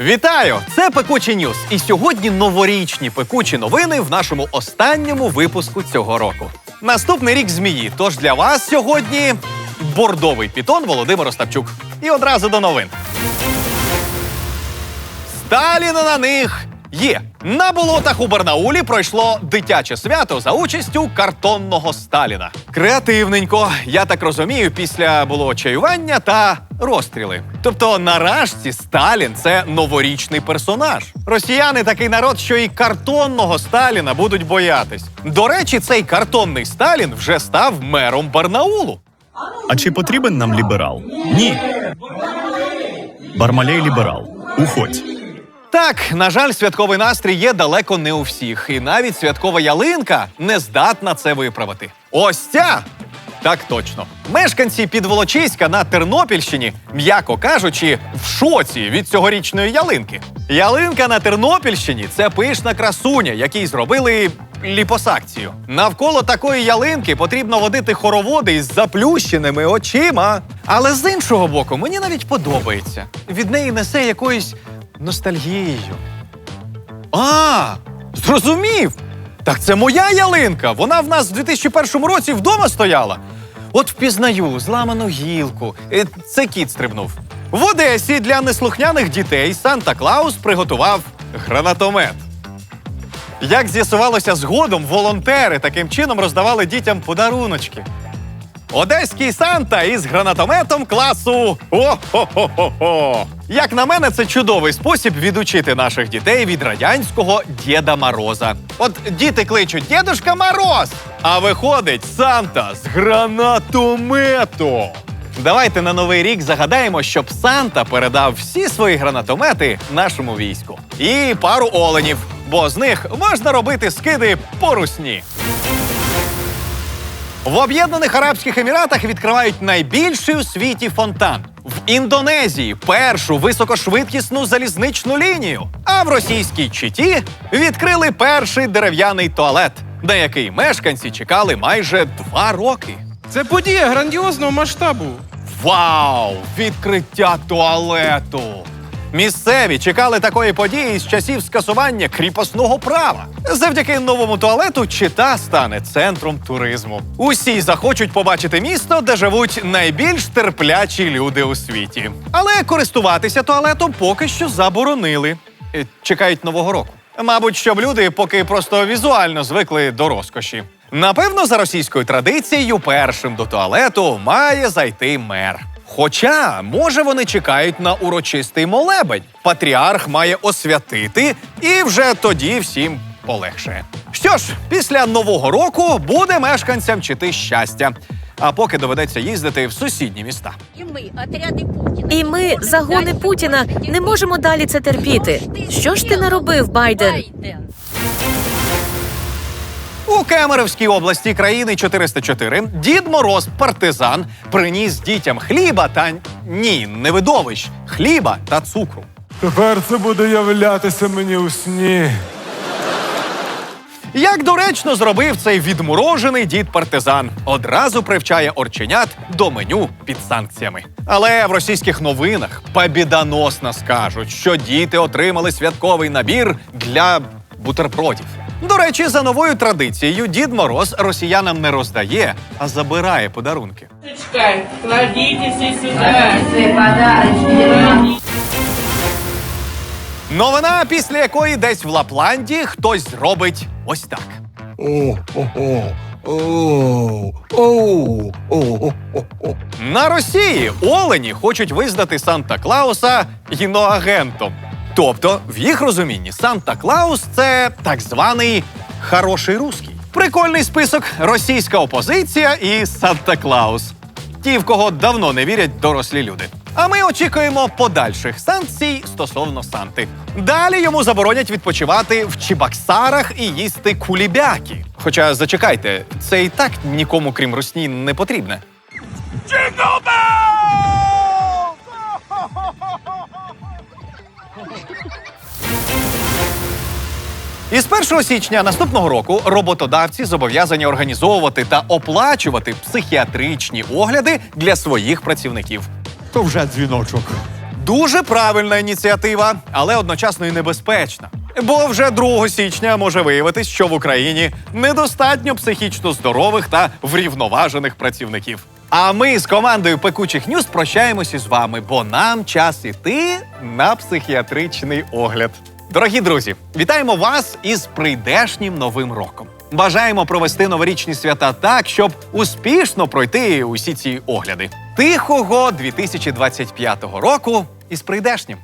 Вітаю! Це Пекучі Ньюс. І сьогодні новорічні пекучі новини в нашому останньому випуску цього року. Наступний рік змії. Тож для вас сьогодні бордовий пітон Володимир Остапчук. І одразу до новин. Сталіна на них є. На болотах у Барнаулі пройшло дитяче свято за участю картонного Сталіна. Креативненько, я так розумію, після було чаювання та розстріли. Тобто, нарешті Сталін це новорічний персонаж. Росіяни такий народ, що і картонного Сталіна будуть боятись. До речі, цей картонний Сталін вже став мером Барнаулу. А чи потрібен нам ліберал? Ні. Бармалей ліберал. Уходь. Так, на жаль, святковий настрій є далеко не у всіх, і навіть святкова ялинка не здатна це виправити. Ось ця! Так точно. Мешканці Підволочиська на Тернопільщині, м'яко кажучи, в шоці від цьогорічної ялинки. Ялинка на Тернопільщині це пишна красуня, якій зробили ліпосакцію. Навколо такої ялинки потрібно водити хороводи із заплющеними очима. Але з іншого боку, мені навіть подобається. Від неї несе якоюсь ностальгією. А, зрозумів! Так це моя ялинка. Вона в нас в 2001 році вдома стояла. От впізнаю зламану гілку. Е, Це кіт стрибнув. В Одесі для неслухняних дітей Санта Клаус приготував гранатомет. Як з'ясувалося згодом, волонтери таким чином роздавали дітям подаруночки. Одеський Санта із гранатометом класу О-хо-хо-хо-хо. Як на мене, це чудовий спосіб відучити наших дітей від радянського Діда Мороза. От діти кличуть Дідушка Мороз, а виходить Санта з гранатометом. Давайте на новий рік загадаємо, щоб Санта передав всі свої гранатомети нашому війську. І пару оленів, бо з них можна робити скиди по русні. В Об'єднаних Арабських Еміратах відкривають найбільший у світі фонтан. В Індонезії першу високошвидкісну залізничну лінію. А в російській Читі відкрили перший дерев'яний туалет, на який мешканці чекали майже два роки. Це подія грандіозного масштабу. Вау! Відкриття туалету! Місцеві чекали такої події з часів скасування кріпосного права. Завдяки новому туалету Чита стане центром туризму. Усі захочуть побачити місто, де живуть найбільш терплячі люди у світі. Але користуватися туалетом поки що заборонили. Е, Чекають нового року. Мабуть, щоб люди поки просто візуально звикли до розкоші. Напевно, за російською традицією, першим до туалету має зайти мер. Хоча, може, вони чекають на урочистий молебень. Патріарх має освятити, і вже тоді всім полегшає. Що ж, після нового року буде мешканцям чити щастя. А поки доведеться їздити в сусідні міста. І ми, отряди Путіна. І ми, загони Путіна, не можемо далі це терпіти. Що ж ти наробив, Байден? У Кемеровській області країни 404 Дід Мороз партизан приніс дітям хліба та ні, не видовищ, хліба та цукру. Тепер це буде являтися мені у сні. Як доречно зробив цей відморожений дід партизан, одразу привчає орченят до меню під санкціями. Але в російських новинах побідоносно скажуть, що діти отримали святковий набір для бутербродів. До речі, за новою традицією Дід Мороз росіянам не роздає, а забирає подарунки. Новина, після якої десь в Лапландії хтось зробить ось так. На Росії олені хочуть визнати Санта Клауса іноагентом. Тобто, в їх розумінні Санта Клаус це так званий хороший русський. Прикольний список російська опозиція і Санта Клаус. Ті, в кого давно не вірять дорослі люди. А ми очікуємо подальших санкцій стосовно Санти. Далі йому заборонять відпочивати в Чебоксарах і їсти кулібяки. Хоча зачекайте, це і так нікому, крім русні, не потрібне. Із 1 січня наступного року роботодавці зобов'язані організовувати та оплачувати психіатричні огляди для своїх працівників. То вже дзвіночок. Дуже правильна ініціатива, але одночасно і небезпечна. Бо вже 2 січня може виявитись, що в Україні недостатньо психічно здорових та врівноважених працівників. А ми з командою пекучих Ньюз прощаємося з вами, бо нам час іти на психіатричний огляд. Дорогі друзі, вітаємо вас із прийдешнім новим роком. Бажаємо провести новорічні свята так, щоб успішно пройти усі ці огляди. Тихого 2025 року із прийдешнім.